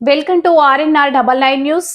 Welcome to RNR double nine news.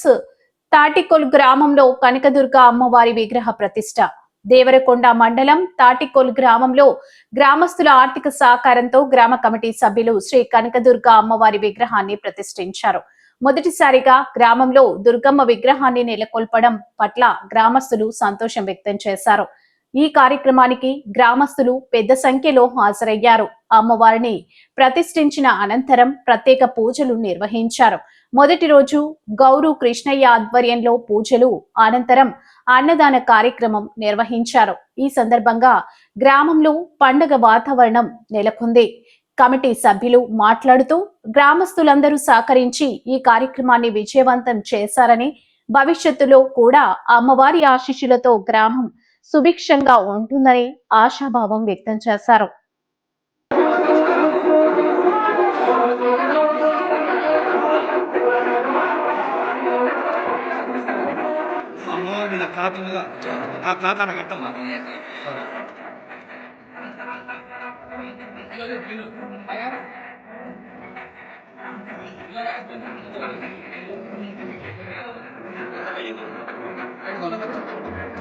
Tatikol గ్రామంలో కనకదుర్గ అమ్మవారి విగ్రహ ప్రతిష్ట. దేవరకొండ మండలం తాటికొల్ గ్రామంలో గ్రామస్తుల ఆర్థిక సహకారంతో గ్రామ కమిటీ సభ్యులు శ్రీ కనకదుర్గ అమ్మవారి విగ్రహాన్ని ప్రతిష్ఠించారు. మొదటిసారిగా గ్రామంలో దుర్గమ్మ విగ్రహాన్ని నెలకొల్పడం పట్ల గ్రామస్తులు సంతోషం వ్యక్తం చేశారు. ఈ కార్యక్రమానికి గ్రామస్తులు పెద్ద సంఖ్యలో హాజరయ్యారు. అమ్మవారిని ప్రతిష్ఠించిన అనంతరం ప్రత్యేక పూజలు నిర్వహించారు. మొదటి రోజు గౌరు కృష్ణయ్య ఆధ్వర్యంలో పూజలు అనంతరం అన్నదాన కార్యక్రమం నిర్వహించారు. ఈ సందర్భంగా గ్రామంలో పండగ వాతావరణం నెలకొంది. కమిటీ సభ్యులు మాట్లాడుతూ గ్రామస్తులందరూ సహకరించి ఈ కార్యక్రమాన్ని విజయవంతం చేశారని భవిష్యత్తులో కూడా అమ్మవారి ఆశీస్సులతో గ్రామం సుభిక్షంగా ఉంటుందని ఆశాభావం వ్యక్తం చేశారు.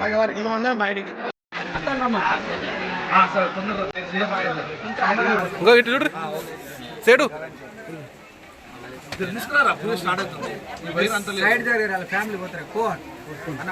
ఇక ఉందా బయటికి. ఇంకో ఇటు చూడు. సేడు తెలుసుకున్నారా పూజ స్టార్ట్ అవుతుంది. ఈ వైర్ అంత లేదు. సైడ్ జరగాలి ఫ్యామిలీ పోతారు. పో. అన్న